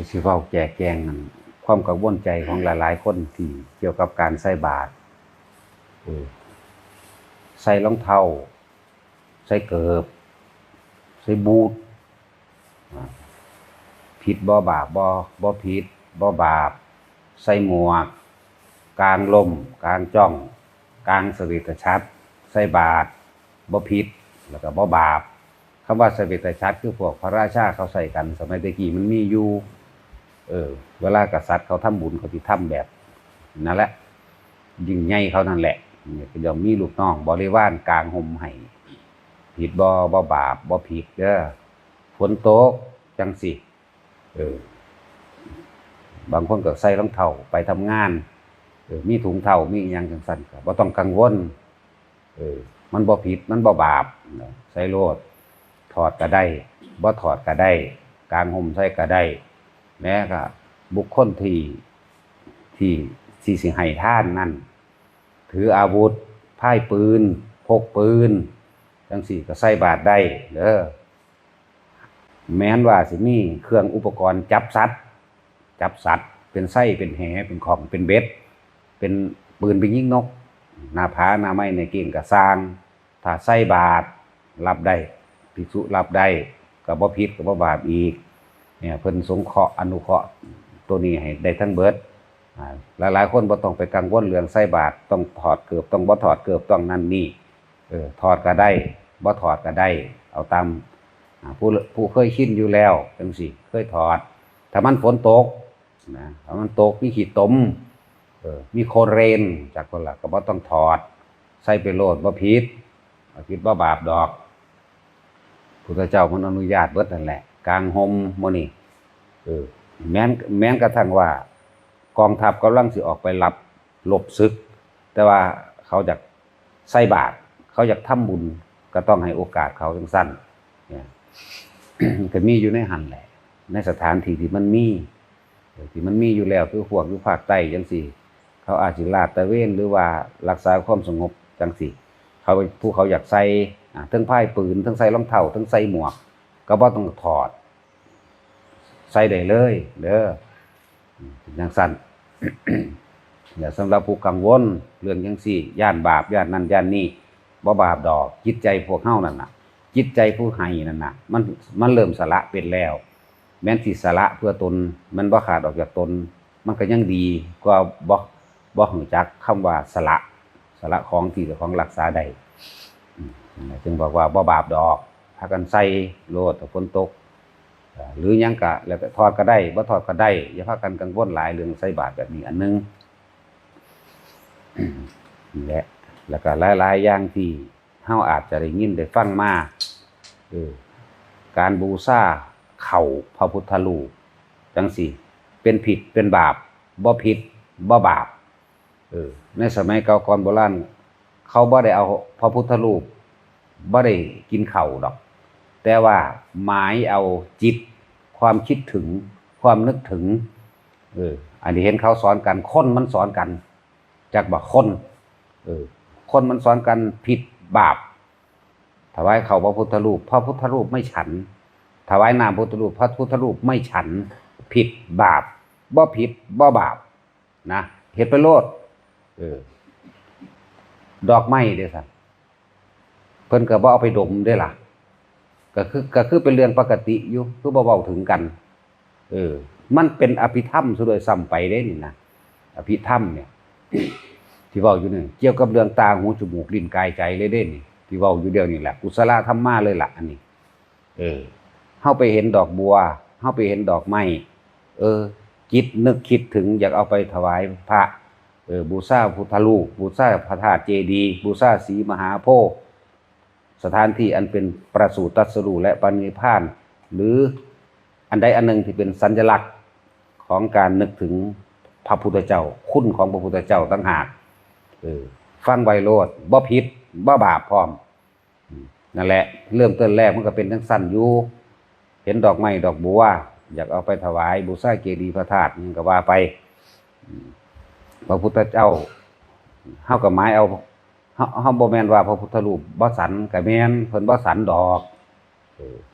คือสิเว้าแจกแจงนั่นความกังวลใจของหลาย ๆ คนที่เกี่ยวกับการใส่บาตรใส่รองเท้าใส่เกิบ ใส่บูทผิดบ่บาปบ่บ่ผิดบ่บาป ใส่หมวก กลางลมกลางจ้อง กลางสวิตชัด ใส่บาตรบ่ผิดแล้วก็บ่บาปคำว่าสวิตชัดคือพวกพระราชาเขาใส่กัน สมัยตะกี้มันมีอยู่ เออ เวลากษัตริย์เขาทำบุญเขาสิทำแบบนั่นแหละ ยิ่งใหญ่เขานั่นแหละเนี่ยก็ย่อมมีลูกน้องบริวารกลางห่มให้ผิดบ่บ่บาปบ่ผิดเด้อฝนตกจังสิเออ บางคนก็ใส่รองเท้าไปทำงานเออมีถุงเท้ามีอหยังจังซั่นก็บ่ต้องกังวล เออ มันบ่ผิดมันบ่บาปใส่โลดถอดก็ได้บ่ถอดก็ได้ กลางห่มใส่ก็ได้ แม้ก็บุคคลที่ที่ที่สิให้ท่านนั่น ถืออาวุธพ่ายปืน พกปืนจังสี่ก็ใส่บาทได้เด้อแม้นว่าสิมีเครื่องอุปกรณ์จับสัตว์จับสัตว์ เป็นไส้เป็นแหเป็นของเป็นเบ็ด เป็นปืนเป็นยิงนกหน้าผาหน้าไม้ในเก่งกระสร้างถ้าใส่บาทรับได้ภิกษุรับได้ก็บ่ผิดก็บ่บาปอีก เนี่ยเพิ่นสงเคราะห์อนุเคราะห์ตัวนี้ให้ได้ทั้งเบิดอ่ายหลายคนบ่ต้องไปกังวลเรื่องใส่บาตรต้องถอดเกือบต้องบ่ถอดเกือบต้องนั่นนี่เออถอดก็ได้บ่ถอดก็ได้ เอาตามผู้ผู้เคยชินอยู่แล้วจังซี่เคยถอด ถ้ามันฝนตกนะถ้ามันตกมีขี้ตมเออมีโคเรนจากคนละก็บ่ต้องถอด ใส่ไปโลดบ่ผิดบ่ผิดบ่บาปดอกพุทธเจ้ามันอนุญาตเบิดนั่นแหละ กลางห่มโมนี่เออแม้นแม้นกระทั่งว่า กองทัพกำลังสิออกไปรับหลบศึก แต่ว่าเขาอยากใส่บาตรเขาอยากทำบุญก็ต้องให้โอกาสเขาสั้นเนี่ยก็มีอยู่ในหันแหละ ในสถานที่ที่มันมีที่มันมีอยู่แล้วคือพวกอยู่ภาคใต้จังสี่ เขาอาจสิลาดตะเวนหรือว่ารักษาความสงบจังสี่ เขาผู้เขาอยากใส่ทั้งพ่ายปืนทั้งใส่รองเท้าทั้งใส่หมวก ก็บ่ต้องถอด ใส่ได้เลยเด้ออืมเป็นจังสั้นอย่าสำหรับผู้กังวลเรื่องจังซี่ย่านบาปย่านนั่นย่านนี่บ่บาปดอกจิตใจพวกเฮานั่นน่ะ จิตใจผู้ให้นั่นน่ะ มันมันเริ่มสละเป็นแล้ว แม้นสิสละเพื่อตน มันบ่ขาดออกจากตน มันก็ยังดีกว่าบ่บ่รู้จักคำว่าสละ สละของที่เจ้าของรักษาได้จึงบอกว่าบ่บาปดอกถ้ากันใส่โลดฝนตก หรือยังกะแล้วก็ทอดก็ได้บ่ทอดก็ได้อย่าพากันกังวลหลายเรื่องใส่บาตรแบบนี้อันหนึงนี่แหละแล้วก็หลายๆอย่างที่เฮาอาจจะได้ยินได้ฟังมาเออการบูชาเข่าพระพุทธรูปจังสี่เป็นผิดเป็นบาปบ่ผิดบ่บาปเออในสมัยเก่าก่อนโบราณเขาบ่ได้เอาพระพุทธรูปบ่ได้กินเข่าดอก แต่ว่าหมายเอาจิต ความคิดถึง ความนึกถึงเอออันนี้เห็นเขาสอนกันคนมันสอนกันจากบ่คนเออคนมันสอนกันผิดบาปถวายเขาพระพุทธรูปพระพุทธรูปไม่ฉัน ถวายนามพระพุทธรูปพระพุทธรูปไม่ฉัน ผิดบาปบ่ผิดบ่บาปนะเฮ็ดไปโลดเออ ดอกไม้เด้อสันเพิ่นก็บ่เอาไปดมได้อล่ะ ก็คือก็คือเป็นเรื่องปกติอยู่คือเว้าถึงกัน เออ มันเป็นอภิธรรมซะโดยซ้ำไปเด้นี่นะอภิธรรมเนี่ย ที่เว้าอยู่นี่เกี่ยวกับเรื่องตาหูจมูกลิ้นกายใจเลยเด้นี่ที่เว้าอยู่เดียวนี่แหละกุศลธรรมะเลยล่ะอันนี้ เออเฮาไปเห็นดอกบัวเฮาไปเห็นดอกไม้เออ จิตนึกคิดถึงอยากเอาไปถวายพระ เออบูชาพุทธรูปบูชาพระธาตุเจดีย์บูชาศีมหาโพธิ์ สถานที่อันเป็นประสูติตรัสรูและปณิพาน หรืออันใดอันหนึ่งที่เป็นสัญลักษณ์ของการนึกถึงพระพุทธเจ้า คุณของพระพุทธเจ้าตั้งหากเออฟังไวโรดบ่ผิดบ่บาปพร้อมนั่นแหละ เริ่มต้นแรกมันก็เป็นทั้งสั้นอยู่เห็นดอกไม้ดอกบัวอยากเอาไปถวายบูชาเจดีย์พระธาตุนี่ก็ว่าไปพระพุทธเจ้าเฮาก็หมายเอา เฮาเฮาบ่แม่นว่าพระพุทธรูปบ่สันก็แม่นเพิ่นบ่สันดอก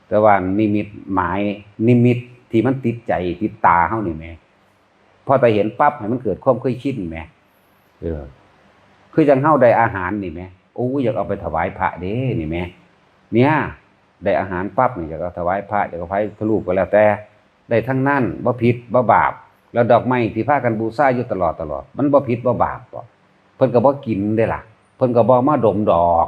แต่ว่านิมิตหมายนิมิตที่มันติดใจติดตาเฮานี่แหมพอแต่เห็นปั๊บให้มันเกิดความเคยชินแหมเออคือจังเฮาได้อาหารนี่แหมโอ้ยอยากเอาไปถวายพระเด้นี่แหมเนี่ยได้อาหารปั๊บนี่อยากเอาถวายพระอยากเอาไปทะลุก็แล้วแต่ ได้ทั้งนั้นบ่ผิดบ่บาป แล้วดอกไม้ที่พากันบูชาอยู่ตลอดตลอด มันบ่ผิดบ่บาปบ่เพิ่นก็บ่กินได้ล่ะ เพิ่นก็บ่มาดมดอก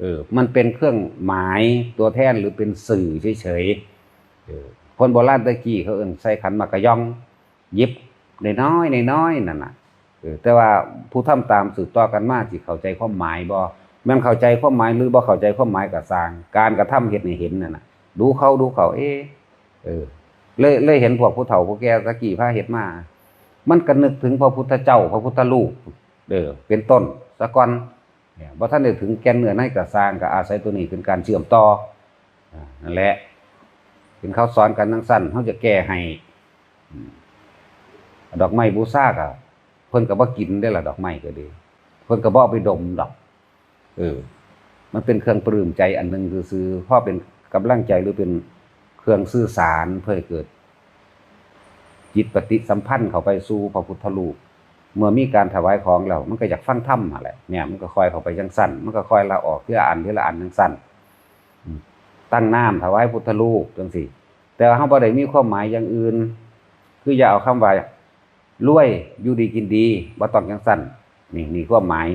เออมันเป็นเครื่องหมายตัวแทนหรือเป็นสื่อเฉยๆเออคนโบราณตะกี้เขาเอิ้นใส่ขันมากกะย่องยิบในน้อยๆน้อยนั่นน่ะเออแต่ว่าผู้ทำตามสืบต่อกันมาสิเข้าใจความหมายบ่แม่นเข้าใจความหมายหรือบ่เข้าใจความหมายก็สร้าง การกระทำเฮ็ดให้เห็นนั่นน่ะ ดูเขาดูเขาเอ๊เออเลยเลยเห็นพวกผู้เฒ่าผู้แก่ตะกี้พาเฮ็ดมา มันก็นึกถึงพระพุทธเจ้าพระพุทธรูป เด้อเป็นต้นสะก่อนเนี่ยบ่ทันได้ถึงแก่นเนื้อในก็สร้างก็อาศัยตัวนี้เป็นการเชื่อมต่อนั่นแหละเป็นเขาสอนกันทั้งสั้นเขาจะแก้ให้ดอกไม้บูชาก็เพิ่นก็บ่กินได้ละดอกไม้ก็ดี เพิ่นก็บ่าไปดมดอก เออ มันเป็นเครื่องปลื้มใจอันหนึ่งคือซื่อพราะเป็นกำลังใจหรือเป็นเครื่องสื่อสารเพื่อเกิด จิตปฏิสัมพันธ์เข้าไปสู่พระพุทธรูป เมื่อมีการถวายของแล้วมันก็อยากฟังธรรมอะไรเนี่ย มันก็คอยเข้าไปจังสั้น มันก็คอยละออกทีละอันทีละอันจังสั้นตั้งน้ำถวายพุทธรูปจังสี่ แต่ว่าเฮาบ่ได้มีความหมายอย่างอื่น คืออย่าเอาคำว่ารวยอยู่ดีกินดีบ่ต้องจังสั้นนี่นี่ความหมาย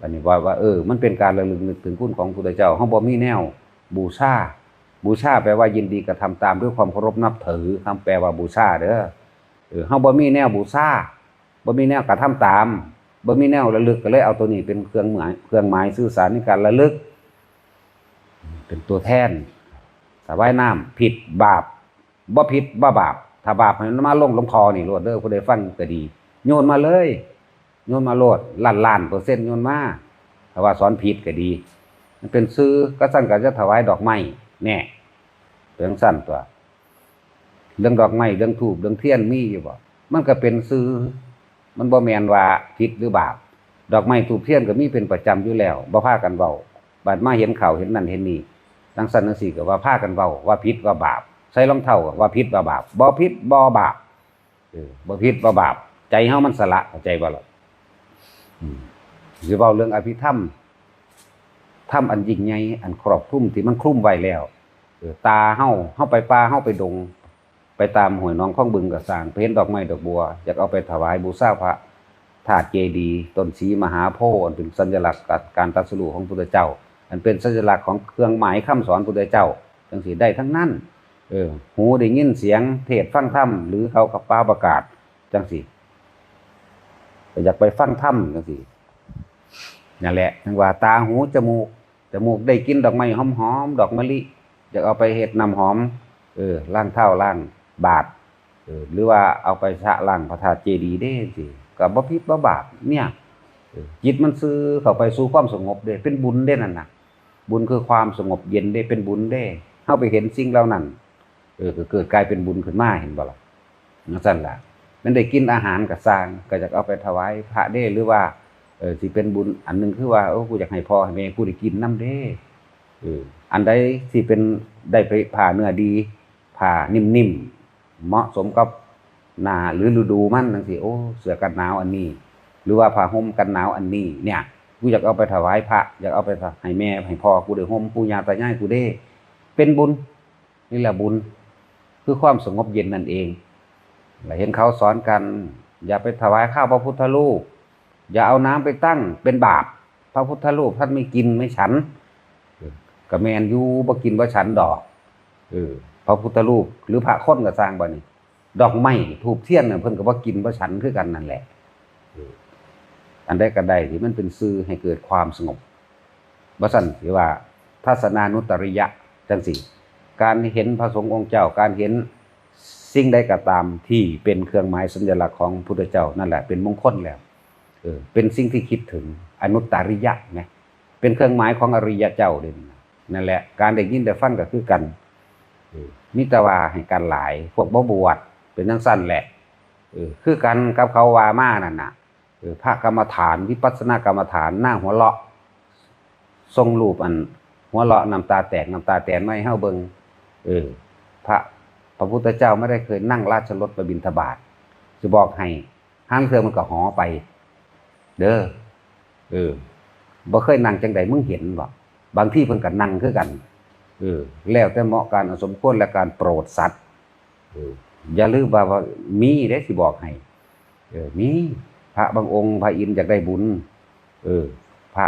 อันนี้ว่าว่าเออ มันเป็นการระลึกนึกถึงคุณของพระพุทธเจ้าเฮาบ่มีแนว บูชาบูชาแปลว่ายินดีกระทำตามด้วยความเคารพนับถือคำแปลว่าบูชาเด้อเออเฮาบ่มีแนวบูชา บ่มีแนวกระทำตามบ่มีแนวระลึกก็เลยเอาตัวนี้เป็นเครื่องหมายเครื่องหมายสื่อสารในการระลึก เป็นตัวแทนถ้าว่ายน้ำผิดบาปบ่ผิดบ่บาป ถ้าบาปมันมาลงลงคอนี่โลดเด้อผู้ใดฟังก็ดี โยนมาเลยโยนมาโลดล้านล้านเปอร์เซ็นต์โยนมาถ้าว่าสอนผิดก็ดี มันเป็นซื้อก็สั่นก็จะถวายดอกไม้แน่เรื่องสั้นตัว เรื่องดอกไม้เรื่องถูกเรื่องเทียนมีอยู่บ่มันก็เป็นซื้อ มันบ่แมนว่าผิดหรือบาปดอกไม้ถูกเทียนก็มีเป็นประจำอยู่แล้วบ่พากันเว้าบาดมาเห็นข่าวเห็นนั่นเห็นนี่ทั้งสั้นทั้งสี่ก็ว่าพากันเว้าว่าผิดว่าบาป ใส่รองเท้าก็ว่าผิดว่าบาปบ่ผิดบ่บาปเออบ่ผิดบ่บาป ใจเฮามันสละเข้าใจบ่ล่ะอืมสิเว้าเรื่องอภิธรรมถ้ำอันยิ่งใหญ่อันครอบคลุมที่มันคลุมไว้แล้วเออตาเฮาเฮาไปป่าเฮาไปดง ไป ไปตามห้วยน้องข้องบึงก็สางเห็นดอกไม้ดอกบัวอยากเอาไปถวายบูชาพระธาตุเจดีต้นศรีมหาโพธิ์เป็นสัญลักษณ์การตรัสรู้ของพุทธเจ้า อันเป็นสัญลักษณ์ของเครื่องหมายคำสอนพุทธเจ้าจังสีได้ทั้งนั้น เออ หูได้ยินเสียงเทศฟังธรรมหรือเขากับป้าประกาศจังสีอยากไปฟังธรรมจังสีนั่นแหละทั้งว่าตาหูจมูกจมูกได้กินดอกไม้หอมๆดอกมะลิอยากเอาไปเฮ็ดน้ำหอม เออล้างเท้าล้าง บาทหรือว่าเอาไปชะล้างพระธาตุเจดีย์เด้สิก็บ่ผิดบ่บาปเนี่ยจิตมันซื้อเข้าไปสู่ความสงบเด้เป็นบุญเด้นั่นนะบุญคือความสงบเย็นเด้เป็นบุญเด้เฮาไปเห็นสิ่งเหล่านั้นเออก็เกิดกลายเป็นบุญขึ้นมาเห็นบ่ล่ะนั่นซั่นล่ะมันได้กินอาหารก็สร้างก็จะเอาไปถวายพระเด้หรือว่าเออสิเป็นบุญอันหนึงคือว่าโอ้กูอยากให้พ่อให้แม่กูได้กินน้ำเด้เอออันใดที่เป็นได้ไปผ่าเนื้อดีผ่านิ่มๆ เหมาะสมกับหนาหรือฤดูมันจังซี่โอ้เสื้อกันหนาวอันนี้ หรือว่าผ้าห่มกันหนาวอันนี้ เนี่ยกูอยากเอาไปถวายพระอยากเอาไปให้แม่ให้พ่อกูได้ห่มปูยาตายายกูได้ เป็นบุญ นี่แหละบุญ คือความสงบเย็นนั่นเองเห็นเขาสอนกัน อย่าไปถวายข้าวพระพุทธรูป อย่าเอาน้ำไปตั้งเป็นบาป พระพุทธรูปท่านไม่กินไม่ฉันกระแมนอยูบ่กินบ่ฉันดอกเออ พระพุทธรูปหรือพระค้นก็สร้างบ่นี่ดอกไม้ถูกเทียนน่ะเพิ่นก็บ่กินบ่ฉันคือกันนั่นแหละอันใดก็ได้ที่มันเป็นสื่อให้เกิดความสงบบ่ซั่นสิว่าทัศนานุตริยะจังสี่ การเห็นพระสงฆ์องค์เจ้าการเห็นสิ่งใดก็ตามที่เป็นเครื่องหมายสัญลักษณ์ของพุทธเจ้านั่นแหละเป็นมงคลแล้วเออเป็นสิ่งที่คิดถึงอนุตริยะไงเป็นเครื่องหมายของอริยเจ้าเด่นนั่นแหละ การได้ยินได้ฟังก็คือกัน มิตรว่าให้การหลาย พวกบ่บวชเป็นทั้งสั้นแหละอคือกันกับเขาวามานั่นน่ะพระกรรมฐานวิปัสสนากรรมฐานหน้าหัวเลาะ ทรงรูปอัน หัวเลาะน้ำตาแตกน้ำตาแตนไม่ให้าเบิงเออ พระพระพุทธเจ้าไม่ได้เคยนั่งราชรถไปบิณฑบาตจะบอกให้ห้างเทือมันก็หอไป เด้อเออบ่เคยนั่งจังใดมึงเห็นบ่บางที่เพิ่นก็นั่งคือกัน แล้วแต่เหมาะการสมควรและการโปรดสัตว์อย่าลืมว่าว่ามีเด้สิบอกให้มีพระบางองค์พระอินทร์อยากได้บุญ เออ พระ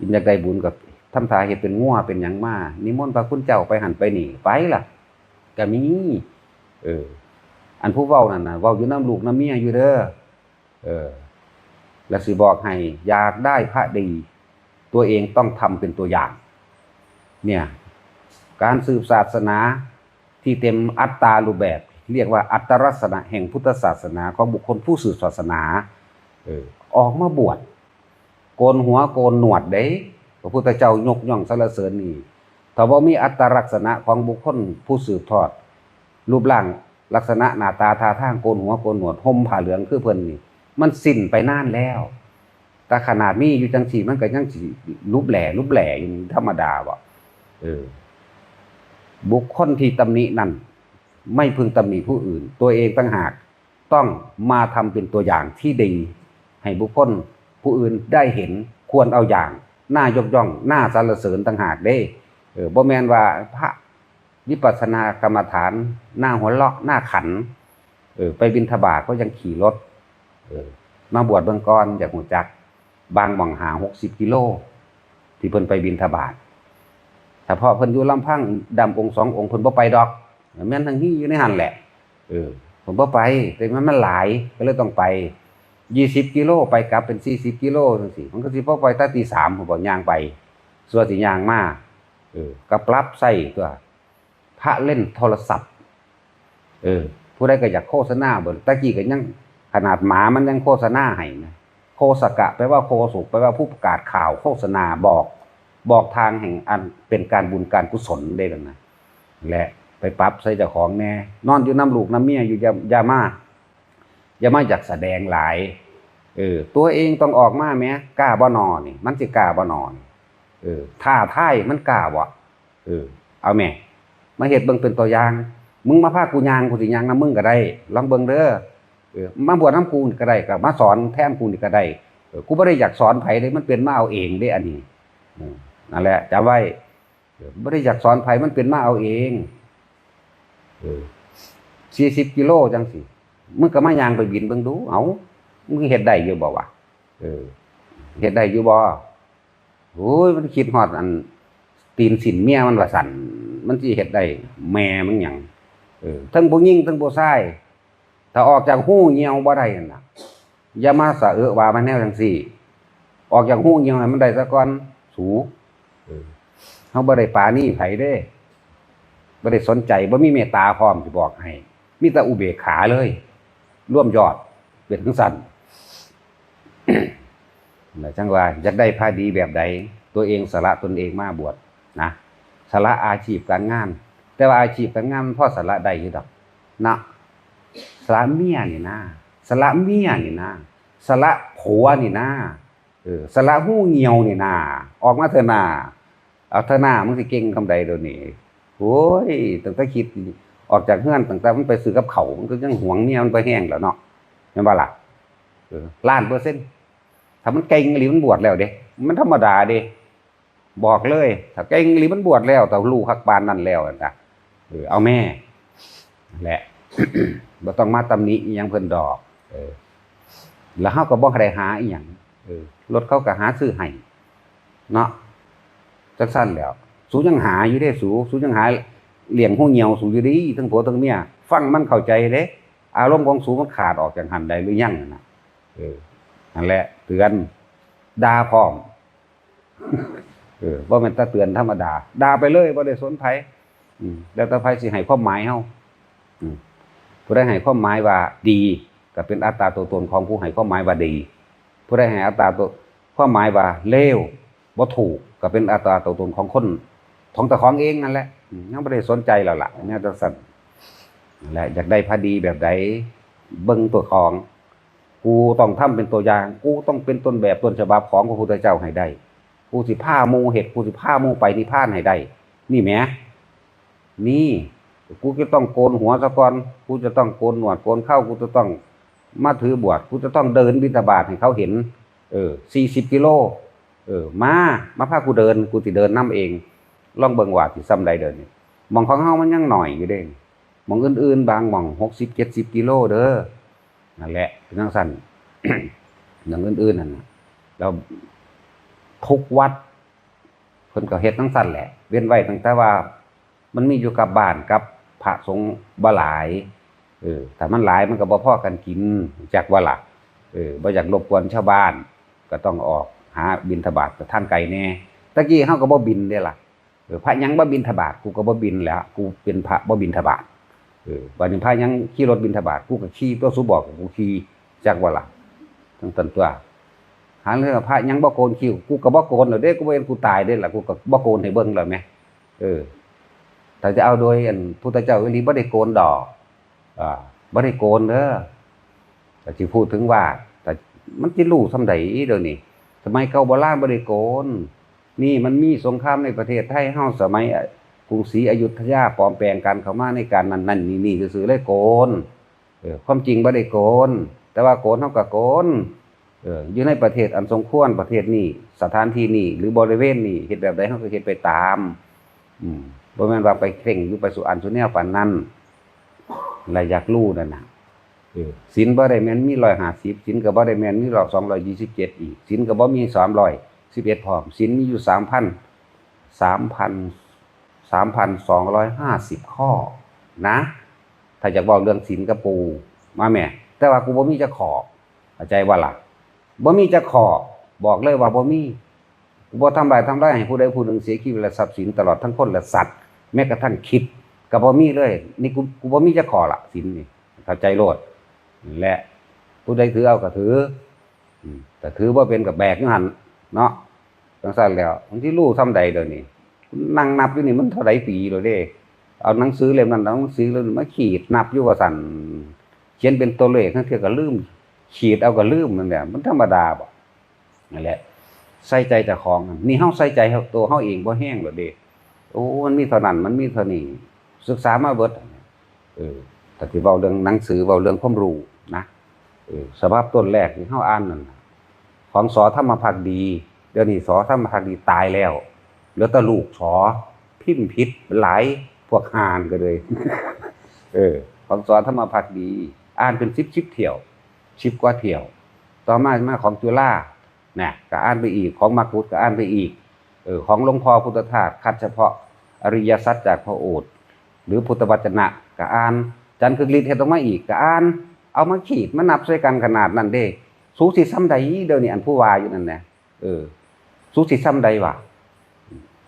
อินทร์อยากได้บุญกับทำทาเฮ็ดเป็นงัวเป็นหยังมานิมนต์พระคุณเจ้าไปหันไปนี่ไปล่ะก็มี เออ อันผู้เว้านั่นนะเว้าอยู่น้ำลูกน้ำเมียอยู่เด้อเออ แล้วสิบอกให้ อยากได้พระดี ตัวเองต้องทำเป็นตัวอย่าง เนี่ย การสืบศาสนาที่เต็มอัตตารูปแบบ เรียกว่าอัตลักษณะแห่งพุทธศาสนาของบุคคลผู้สืบศาสนาออกมาบวชโกนหัวโกนหนวดเด้พระพุทธเจ้ายกย่องสรรเสริญนี่ถ้าว่ามีอัตลักษณะของบุคคลผู้สืบทอด รูปร่างลักษณะหน้าตาท่าทางโกนหัวโกนหนวดห่มผ้าเหลืองคือเพิ่นนี่ มันสิ้นไปนานแล้ว แต่ขนาดมีอยู่จังสีมันก็ยังสิรูปแหล่รูปแหล่อยู่ธรรมดาบ่เออ บุคคลที่ตำหนินั่นไม่พึงตำหนิผู้อื่น ตัวเองตั้งหากต้องมาทำเป็นตัวอย่างที่ดี ให้บุคคลผู้อื่นได้เห็นควรเอาอย่างหน้ายกย่องหน้าสรรเสริญต่างหากเด้เออบ่แมนว่าพระวิปัสสนากรรมฐานหน้าหัวเราะหน้าขันเออไปบินทบาทก็ยังขี่รถเออมาบวชเบื้องก่อนอยากหูจัก บางหม่องหาหกสิบกิโล ที่เพิ่นไปบินทบาท ถ้าพ่อเพิ่นอยู่ลำพังดำองค์สององค์เพิ่นบ่ไปดอกแม่นทั้งนี้อยู่ในหันแหละเออผมบ่ไปแต่มันมันหลายก็เลยต้องไปยี่สิบกิโลไปกลับเป็นสี่สิบกิโลจังซี่มันก็สิบ่ไปตั้งตีสามผมบอกย่างไป ส่วนสิย่างมาเออก็ปรับใส่ตัวพระเล่นโทรศัพท์ เออ ผู้ใดก็อยากโฆษณาเบิ่ตะกี้ก็ยังขนาดหมามันยังโฆษณาให้นะโคสกะแปลว่าโคสุแปลว่าผู้ประกาศข่าวโฆษณาบอก บอกทางแห่งอันเป็นการบุญการกุศลได้แล้วนะและไปปรับใส่เจ้าของแน่นอนอยู่น้ำลูกน้ำเมียอยู่ยายามาอย่ามาอยากแสดงหลายเออตัวเองต้องออกมาแม้กล้าบ่นอนี่มันสิกล้าบ่นอนเออท่าท่ายมันกล้าบ่เออ เอาแม่มาเฮ็ดเบิ่งเป็นตัวอย่าง มึงมาพากูยางกูสิยางนํมึงก็ได้ ลองเบิ่งเด้อเออมาบวชน้ำกูก็ได้ก็มาสอนแทนกูก็ได้เออกูไม่ได้อยากสอนไผเลยมันเป็นมาเอาเองเด้อันนี้อืม นั่นแหละจำไว้ไม่ได้อยากสอนไผมันเป็นมาเอาเองสี่สิบกิโลจังสิมึงก็มายางไปบินเบิ่งดู เอามึงเฮ็ดได้อยู่บ่วะเออเฮ็ดได้อยู่บ่โอ้ยมันคิดฮอดอัน ตีนสินเมียมันว่าสั่นมันสิเฮ็ดได้แม่มึงหยังทั้งผู้หญิงทั้งผู้ชายถ้าออกจากหู้เหี่ยวบ่ได้น่ะอย่ามาสะเอะว่ามันแนวจังซี่ ออกจากหู้เหี่ยวมันได้ซะก่อนสูเออ เฮาบ่ได้ปานี่ไผเด้บ่ได้สนใจบ่มีเมตตาพร้อมสิบอกให้ มีแต่อุเบกขาเลย ร่วมยอดเป็นจังซั่นแล้วจังว่าอยากได้พาดีแบบใด ตัวเองสละตนเองมาบวชนะสละอาชีพการงาน แต่ว่าอาชีพการงานมันพอสละได้อยู่ดอกนะสละเมียนี่นะสละเมียนี่นะสละผัวนี่นะเออสละหู้เงียวนี่นะออกมาเถอะนา เอาเถอะนามึงสิเก่งคำใดเดี๋ยวนี้โอ้ยตั้งแต่คิดออกจากเฮือนตั้งแต่มันไปซื้อกับเขามันก็ยังหวงเมียมันไปแห้งแล้วเนาะเห็นบ่ล่ะล้านเปอร์เซ็นต์ถ้ามันเก่งหรือมันบวชแล้วเด้มันธรรมดาเด้บอกเลย ถ้าเก่งหรือมันบวชแล้ว แต่ลูกคักปานนั่นแล้วนะเออเอาแม่แหละบ่ต้องมาตำหนิอีหยังเพิ่นดอก เออ แล้วเฮาก็บ่ได้หาอีหยังเออรถเขาก็หาซื้อให้เนาะ จักซั่นแล้วสูยังหาอยู่เด้สูสูยังหาเลี้ยงหูเหี่ยวสูอยู่ดีทั้งผัวทั้งเมียฟังมันเข้าใจเด้อารมณ์ของสูมันขาดออกจากหันใดหรือยังนั่นน่ะเออนั่นแหละ เตือนด่าพร้อมเออบ่แม่นต่เตือนธรรมดาด่าไปเลยบ่ได้สนไผอืมแล้วต่ไผสิให้ความหมายเฮาอืมผู้ใดให้ความหมายว่าดีก็เป็นอัตราตัวตนของผู้ให้ความหมายว่าดี ผู้ใดให้อัตราตัวความหมายว่าเลว บ่ถูกก็เป็นอัตราตัวตนของคนของต่ของเองนั่นแหละอืมยังไม่ได้สนใจแล้วล่ะเนี่ยจะสั่นนั่นแหละอยากได้พอดีแบบใดเบิ่งตัวของ กูต้องทำเป็นตัวอย่าง กูต้องเป็นต้นแบบต้นฉบับของพระพุทธเจ้าให้ได้กูสิผ้าหมูเห็ดกูสิผ้าหมูไปนิพพานให้ได้ นี่แหมนี่กูจะต้องโกนหัวซะก่อนกูจะต้องโกนหนวดโกนเข้ากูจะต้องมาถือบวชกูจะต้องเดินบิณฑบาตให้เขาเห็น เออสี่สิบกิโล เออ มา มาพากูเดิน กูสิเดินนํเองลองเบิงว่าสิซ้ำใดเดินนี่มองของเฮามันยังหน่อยอยู่เด้มองอื่นๆ บางมองหกสิบเจ็ดสิบกิโลเด้อนั่นแหละเป็นจังซั่นอย่างอื่นๆนั่นแล้วทุกวัดเพิ่นก็เฮ็ดจังซั่นแหละ เว้นไว้ตั้งแต่ว่า มันมีอยู่กับบ้านกับพระสงฆ์บ่หลายเออถ้ามันหลายมันก็บ่พอกันกินจักว่าล่ะเออบ่อยากรบกวนชาวบ้าน ก็ต้องออก หาบิณฑบาตกับทางไกลแน่ตะกี้เฮาก็บ่บินเด้ล่ะเออพระยังบ่บินทบาทกูก็บ่บินแล้วกูเป็นพระบ่บินทบาทเออบัดนี้พระยังขี่รถบินทบาทกูก็ขี่ตัวสุบอกกูขี่จักว่าล่ะทั้งตันตัวหาเรื่องพระยังบ่โกนคิ้วกูก็บ่โกนแล้วเด้กูบ่เห็นกูตายเด้ล่ะกูก็บ่โกนให้เบิ่งแล้วแหมเออถ้าจะเอาโดยอันพุทธเจ้าอีหลีบ่ได้โกนดอกอ่าบ่ได้โกนเด้อแต่สิพูดถึงว่า แต่มันสิรู้ส่ำใดเดี๋ยวนี้ มัยเก่าโบราณบ่ได้โกนนี่มันมีสงครามในประเทศไทยเฮาสมัยกรุงศรีอยุธยาปลอมแปลงกันเข้ามาในการนั้นนั่นนี่นี่ซื่อเลยโกนความจริงบ่ได้โกน แต่ว่าโกนเฮาก็โกนอยู่ในประเทศอันสมควรประเทศนี้สถานที่นี้หรือบริเวณนี้เฮ็ดแบบใดเฮาก็เฮ็ดไปตามอืมบ่แม่นว่าไปเคร่งอยู่ไปสู่อันสุแนวปานนั้นและอยากรู้นั่นน่ะ เออศีลบ่ได้แม่นมี150ศีลก็บ่ได้แม่นมี227อีกศีลก็บ่มี311พร้อมศีลมีอยู่3,000 3,000 3,250ข้อนะ ถ้าอยากเว้าเรื่องศีลกับปูมาแม่ แต่ว่ากูบ่มีจะขอเข้าใจว่าล่ะบ่มีจะขอบอกเลยว่าบ่มีกูบ่ทำลายทำลายให้ผู้ใดผู้หนึ่งเสียชีวิตและทรัพย์สินตลอดทั้งคนและสัตว์แม้กระทั่งคิดก็บ่มีเลย นี่กูกูบ่มีจะขอละสินนี่เข้าใจโลด และผู้ใดถือเอาก็ถือแต่ถือบ่าเป็นก็แบกอยู่หันเนาะจังซั่นแล้วบางที่รู้ทำใดเดี๋ยวนี้นั่งนับอยู่นี่มันเท่าใดปีแล้วเด้ เอาหนังสือเล่มนั้นเอาหนังสือเล่มนี้มาขีดนับอยู่ว่าสั่นเขียนเป็นตัวเลขทั้งเที่ยก็ลืม ขีดเอาก็ลืมมันเนี่ยมันธรรมดาบ่นั่นแหละใส่ใจเจ้าของนี่เฮาใส่ใจตัวเฮาเองบ่แห้งหรอกเด้โอ้มันมีเท่านั้นมันมีเท่านี้ศึกษามาเบิดเออแต่ที่เว้าเรื่องหนังสือเว้าเรื่องความรู้ นะสภาพต้นแรกที่เฮาอ่านนั่นของสอธรรมภักดี เดี๋ยวนี้สอธรรมภักดีตายแล้วเหลือแต่ลูกสอพิมพ์ผิดหลายพวกหานก็เลยเออของสอธรรมภักดี อ่านเป็น10 10เที่ยวชิบกว่าเที่ยว ต่อมามาของจุฬาเนี่ยก็อ่านไปอีกของมากุฏก็อ่านไปอีกเออของหลวงพ่อพุทธทาสคัดเฉพาะอริยสัจจากพระโอษฐ์หรือพุทธวจนะก็อ่านจันทร์คือฤทธิ์เฮ็ดออกมาอีกก็อ่าน เอามาขีดมานับใส่กันขนาดนั้นเด้ สูสิซ้ำใดเดี๋ยวนี้อันผู้ว่าอยู่นั่นแหละเออ สูสิซ้ำใดวะ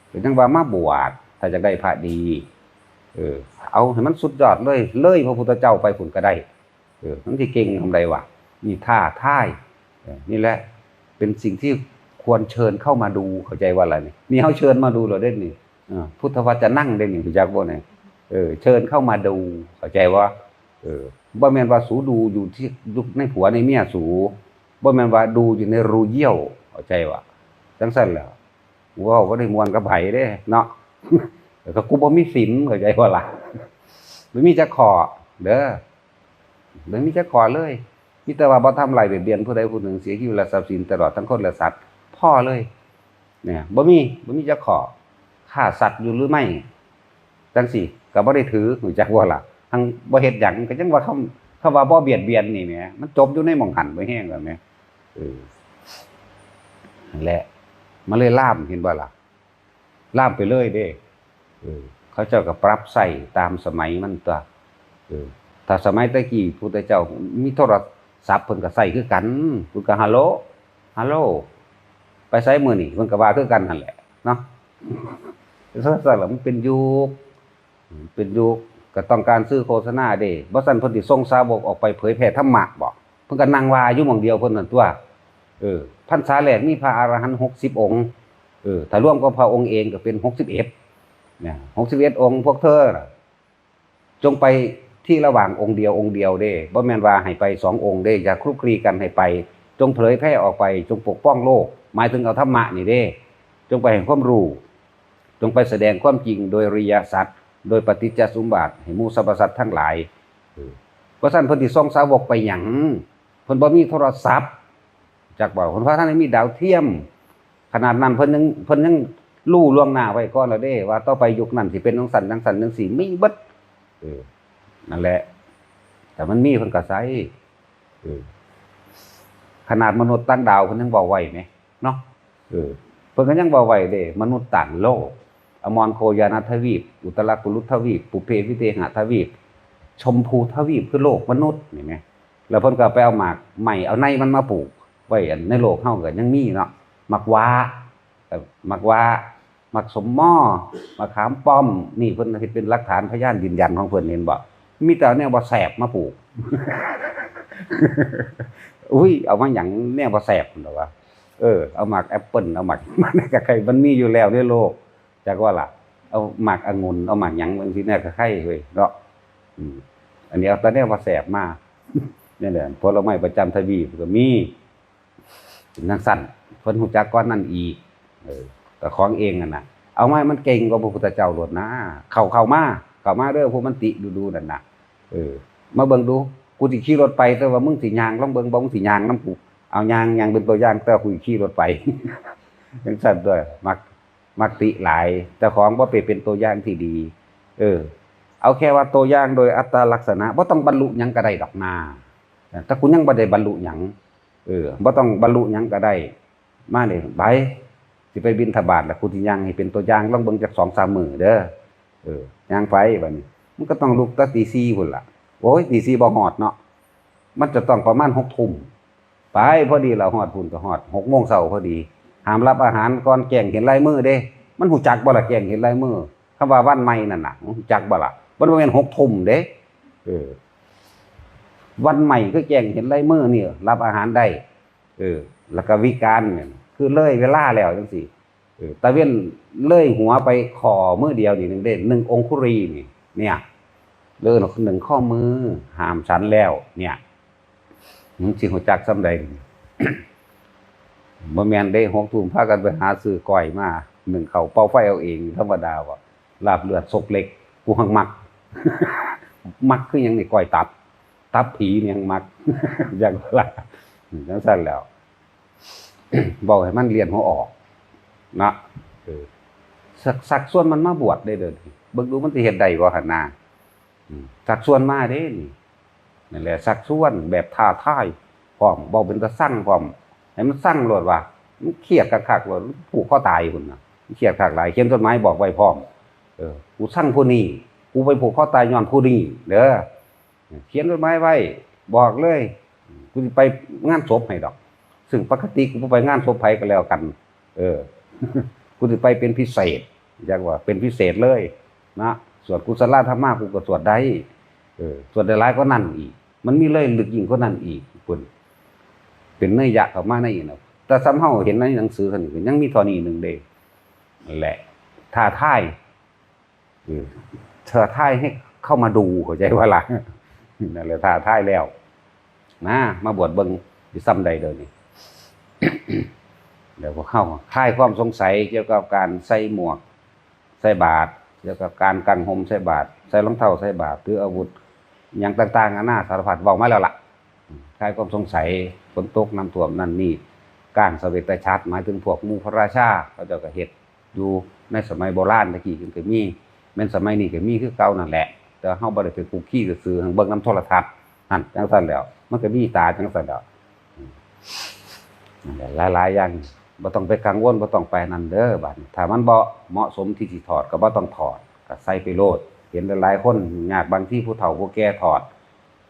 เป็นจังว่ามาบวชถ้าจะได้พระดี เออ เอาให้มันสุดยอดเลย เลยพระพุทธเจ้าไปผุนก็ได้ เออทั้งที่เก่งทำไรวะนี่ท่าท่ายนี่แหละ เป็นสิ่งที่ควรเชิญเข้ามาดูเข้าใจว่าอะไรนี่นี่เขาเชิญมาดูเราได้นี่พุทธวจนะนั่งได้นี่รู้จักบ่เนี่ยเออเชิญเข้ามาดูเข้าใจว่า เออบ่แม่นว่าสูดูอยู่ที่ในผัวในเมียสูบ่แม่นว่าดูอยู่ในรูเยี่ยวเข้าใจว่าจังซั่นแหล้วว้าวบ่ได้มวนกับไผเด้เนาะแต่ก็กูบ่มีศีลเข้าใจว่าล่ะบ่มีจักขอเด้อบ่มีจักขอเลยมีแต่ว่าบ่ทำลายเบียดเบียนผู้ใดผู้หนึ่งเสียชีวิตและทรัพย์สินตลอดทั้งคนและสัตว์พ่อเลย เนี่ยบ่มีบ่มีจักขอฆ่าสัตว์อยู่หรือไม่จังซี่ก็บ่ได้ถือรู้จักว่าล่ะ ทั้งบ่เฮ็ดหยังก็จังว่าคำคำว่าบ่เบียดเบียนนี่แหมมันจบอยู่ในหม่องหันบ่แห้งแล้วแหมเออนั่นแหละมันเลยล่ามเห็นบ่ล่ะล่ามไปเลยเด้เออเขาเจ้าก็ปรับใส่ตามสมัยมันตัวเออถ้าสมัยตะกี้พุทธเจ้ามีโทรศัพท์เพิ่นก็ใส่คือกันเพิ่นก็ฮัลโหลฮัลโหลไปใช้มือนี่เพิ่นก็ว่าคือกันนั่นแหละเนาะซะซะแล้วมันเป็นยุคเป็นยุค ก็ต้องการซื้อโฆษณาเด้บ่ซั่นเพิ่นสิส่งสาวกออกไปเผยแผ่ธรรมะบ่เพิ่นก็นั่งว่าอยู่หม่องเดียวเพิ่นนั่นตัวเออพรรษาแรกมีพระอรหันต์60 องค์เออถ้ารวมกับพระองค์เองก็เป็น 61เนี่ย61 องค์พวกเธอจงไปที่ระหว่างองค์เดียวองค์เดียวเด้บ่แม่นว่าให้ไปสององค์เด้อย่าคลุกคลีกันให้ไป จงเผยแพร่ออกไป จงปกป้องโลก หมายถึงเอาธรรมะนี่เด้ จงไปแห่งความรู้ จงไปแสดงความจริงโดยริยสัจ โดยปฏิจจสมบัติให้มูสรรพสัตว์ทั้งหลายเพราะฉะนั้นเพิ่นสิส่งสาวกไปหยังเพิ่นบ่มีโทรศัพท์จักบ่เพิ่นว่าท่านได้มีดาวเทียม ขนาดนั้นเพิ่นยังเพิ่นยังรู้ล่วงหน้าไว้ก่อนแล้วเด้ ว่าต่อไปยุคนั้นสิเป็นจังซั่นจังซั่นจังซี่มีเบิดเออนั่นแหละ แต่มันมีเพิ่นก็ใช้เออขนาดมนุษย์ต่างดาวเพิ่นยังบ่ไหวไหมเนาะเออเพิ่นก็ยังบ่ไหวเด้ มนุษย์ต่างโลก อมรโคยานาทวีป อุตรากุลุทวีป ปุเพวิเทหะทวีป ชมพูทวีปคือโลกมนุษย์นี่ไหมแล้วเพิ่นก็ไปเอาหมากใหม่เอาในมันมาปลูก ไว้ในโลกเฮาก็ยังมีเนาะหมักว้าหมักว้าหมักสมหม้อมะขามป้อม นี่เพิ่นเฮ็ดเป็นหลักฐานพยานยืนยันของเพิ่นเห็นบ่มีแต่เอาแนวบ่แสบมาปลูกอุ้ยเอามาหยังแนวบ่แสบพุ่นดอว่าเออเอาหมากแอปเปิลเอาหมากมันก็ใครมันมีอยู่แล้วในโลก จักว่าล่ะ เอาหมากองุ่นเอาหมากหยังบางทีเนี่ยก็ไข่เว้ยเนาะอันนี้เอาตอนนี้ว่าแสบมานี่แหละผลไม้ประจำทวีปก็มีนังสั้นเพิ่นฮู้จักก้อนนั่นอีกเออก็ของเองอะนะเอาไม้มันเก่งกว่าพระพุทธเจ้าโลดนะ เข้าเข้ามาเข้ามาเด้อพวกมันติดูๆนั่นนะเออ มาเบิ่งดูกูสิขี่รถไปแต่ว่ามึงสิยางลองเบิ่งบ่มึงสิยางนํกูเอายางยางเป็นตัวยางแต่กูขี่รถไปจังซั่นด้วยมัก มักติหลาย แต่ของบ่ไปเป็นตัวอย่างที่ดี เออ เอาแค่ว่าตัวอย่างโดยอัตลักษณะบ่ต้องบรรลุยังก็ได้ดอกนาแต่กูยังบ่ได้บรรลุยังเออบ่ต้องบรรลุยังก็ได้ มาเด้ไปสิไปบิณฑบาตแล้วกูสิย่างให้เป็นตัวอย่างลองเบิ่งจัก2-3มื้อเด้อเออย่างไปบัดนี้มันก็ต้องลุกตั้งตี4พุ่นล่ะโอ้ยตี4บ่ฮอดเนาะมันจะต้องประมาณ6ทุ่มไปพอดีเราฮอดพุ่นก็ฮอด6โมงเช้าพอดี หามรับอาหารก่อนแกงเห็นลายมือเด้ มันหูจักบ่ล่ะแกงเห็นลายมือคำว่าวันใหม่นั่นน่ะหูจักบ่ล่ะมันบ่แม่น6ทุ่มเด้เออ วันใหม่คือแกงเห็นลายมือนี่รับอาหารได้ เออ แล้วก็วิการเนี่ยคือเลยเวลาแล้วจังซี่เออตะเว้นเลยหัวไปคอมือเดียวนี่หนึงเด้หนึ่งองคุรีนี่ เนี่ยเลิกหนึ่งข้อมือหามฉันแล้ว เนี่ยมึงสิหูจักซ้ำใด บ่แมนได้หกทุ่มพากันไปหาซื้อก้อยมาหนึ่งเขาเป่าไฟเอาเองธรรมดาว่าลาบเลือดศกเล็กกูหังมัก มักคือยังในี่ก้อยตับ ตับผีนี่ยังมักอย่างละจังซั่นแล้วบอกให้มันเรียนหัวออกนะสักสักส่วนมันมาบวชได้เด้อเบิ่งดูมันสิเฮ็ดได้บ่หันน่ะอืมสักส่วนมาเด้นี่นั่นแหละสักส่วนแบบท้าทายพร้อมบ่เป็นตาสั่งพร้อม ให้มันสั่งโลดว่ามันเครียดคักๆโลดผูกคอตายพุ่นน่ะเครียดคักหลายเขียนต้นไม้บอกไว้พร้อม เออกูสั่งผู้นี้กูไปผูกคอตายย้อนผู้นี้เด้อเขียนต้นไม้ไว้ บอกเลยกูไปงานศพให้ดอก ซึ่งปกติกูไปงานศพไผก็แล้วกัน เออกูสิไปเป็นพิเศษอยากว่าเป็นพิเศษเลยนะสวดกุศลธรรมะกูก็สวดได้เออสวดได้หลายก็นั่นอีก มันมีเลยลึกยิ่งกว่านั้นอีกพุ่น เป็นเนยยะเข้ามาในอีกนะแต่ซ้ำเฮาเห็นในหนังสือท่านยังมีเทอนี้หนึ่งเด้แหละท้าทายเออท้ายให้เข้ามาดูเข้าใจว่าล่ะนั่นแหละท้าทายแล้วนะมาบวชเบิงอยู่ซ้ำใดเด้อนี่เดี๋ยวพวกเข้าคลายความสงสัยเกี่ยวกับการใส่หมวก ใส่บาตรเกี่ยวกับการกังหมใส่บาตรใส่รองเท้าใส่บาตรหรืออาวุธอย่างต่างๆนานาสารพัดบอกมาแล้วล่ะ คลายความสงสัยฝนตกน้ำท่วมนั่นนี่การสเวตชัดหมายถึงพวกมูพระราชาเขาเจ้าก็เฮ็ดอยู่ในสมัยโบราณตะกี้มันก็มีแม่นสมัยนี้ก็มีคือเก่านั่นแหละ แต่เฮาบ่ได้ไปปลูกขี้ก็ซื้อหังเบิ่งน้ำโทรทัศน์นั่นจังซั่นแล้ว มันก็มีตาจังซั่นแล้วอืมนั่นแหละหลายๆอย่างบ่ต้องไปกังวลบ่ต้องไปนั่นเด้อบัดนี้ถ้ามันบ่เหมาะสมที่สิถอดก็บ่ต้องถอดก็ใส่ไปโลด เห็นหลายๆคนยากบางที่ผู้เฒ่าผู้แก่ถอด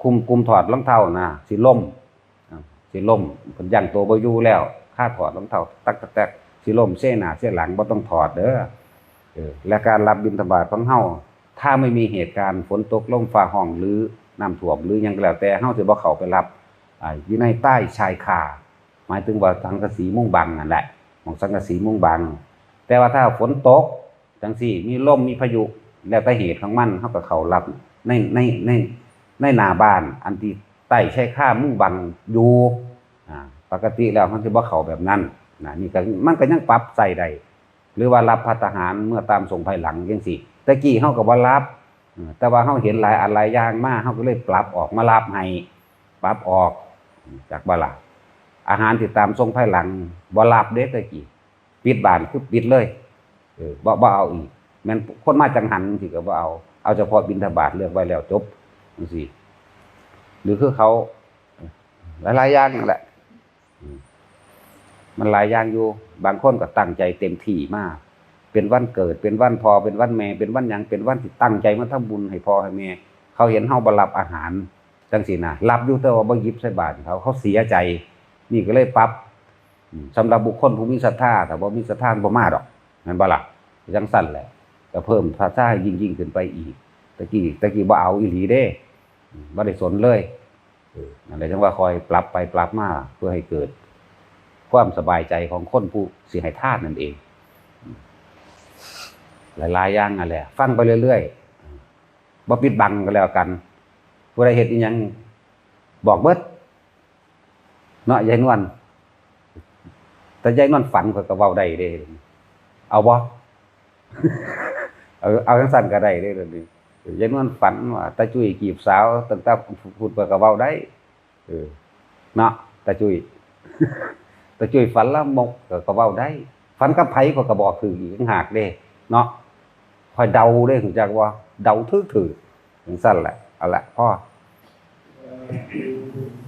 คุมกุมถอดรองเท้านะสิล่มสิล่มเพิ่นยันตัวบ่อยู่แล้วค่าถอดรองเท้าตักตักตักสิล่มเส้นหน้าเส้นหลังบ่ต้องถอดเด้อและการรับบิณฑบาตของเฮาถ้าไม่มีเหตุการณ์ฝนตกลมฟ้าห้องหรือน้ำท่วมหรือยังก็แล้วแต่เฮาสิบ่เข้าไปรับอยู่ในใต้ชายคาหมายถึงว่าสังกะสีมุงบังนั่นแหละหมองสังกะสีมุงบัง แต่ว่าถ้าฝนตกจังซี่มีลมมีพายุแล้วแต่เหตุของมันเฮาก็เข้ารับในในใน ในหน้าบ้าน อันที่ใต้ใช้ค่ามุ่งบังอยู่อ่าปกติแล้วมันจะบ่เข้าแบบนั้นนะนี่ก็มันก็ยังปรับใส่ได้หรือว่ารับพัฒหารเมื่อตามส่งภายหลังจังซี่ตะกี้เฮาก็บ่รับ แต่ว่าเฮาเห็นหลายอันหลายอย่างมากเฮาก็เลยปรับออกมารับให้ปรับออกจากบล่ะอาหารที่ตามส่งภายหลังบ่รับเด้ตะกี้ปิดบานคือปิดเลยเออบ่บ่เอาอีกม่นคนมาจังหันสิก็บ่เอาเอาเฉพาะบิณฑบาตเลือกไว้แล้วจบ จังซี่หรือคือเขาหลายๆอย่างนั่นแหละ มันหลายอย่างอยู่ บางคนก็ตั้งใจเต็มที่มาก เป็นวันเกิด เป็นวันพอ เป็นวันแม่ เป็นวันยังเป็นวันที่ตั้งใจมาทำบุญให้พอให้แม่ เขาเห็นเฮาบรับอาหารจังซี่นะรับอยู่แต่ว่าบ่ยิบใส่บาตเขาเขาเสียใจ นี่ก็เลยปรับอืมสำหรับบุคคลผู้มีศรัทธาแต่บ่มีศรัทธาบ่มาดอกนั่นบ่ล่ะจังสั้นแหละก็เพิ่มศรัทธายิ่งยิ่งขึ้นไปอีกตะกี้ตะกี้บ่เอาอีหลีเด้ บ่ได้สนเลยออนั่นแหละจังว่าคอยปรับไปปรับมาเพื่อให้เกิด ความสบายใจของคนผู้เสิให้ทานนั่นเอง หลายๆอย่างนั่นแหละฟังไปเรื่อยๆบ่ปิดบังก็แล้วกันผู้ใดเฮ็ดอีหยังบอกเบิดเนาะยายนวลแต่ยายนวลฝันก็ก็เว้าได้เด้เอาบ่เอาเอาจังซั่นก็ได้เด้เดี๋ยวนี้ ยังนวลฝันว่าตาจุยกีบสาวตั้งแต่พูดเปิดก็เว้าได้เออเนาะตาจุยตาจุยฝันแล้วมกก็ก็เว้าได้ฝันกับไผก็ก็บอกคืออีกต่างหากเด้เนาะคอยเดาเด้ถึงจากว่า เดาทึกถือถึงสั้นแหละเอาละพ่อ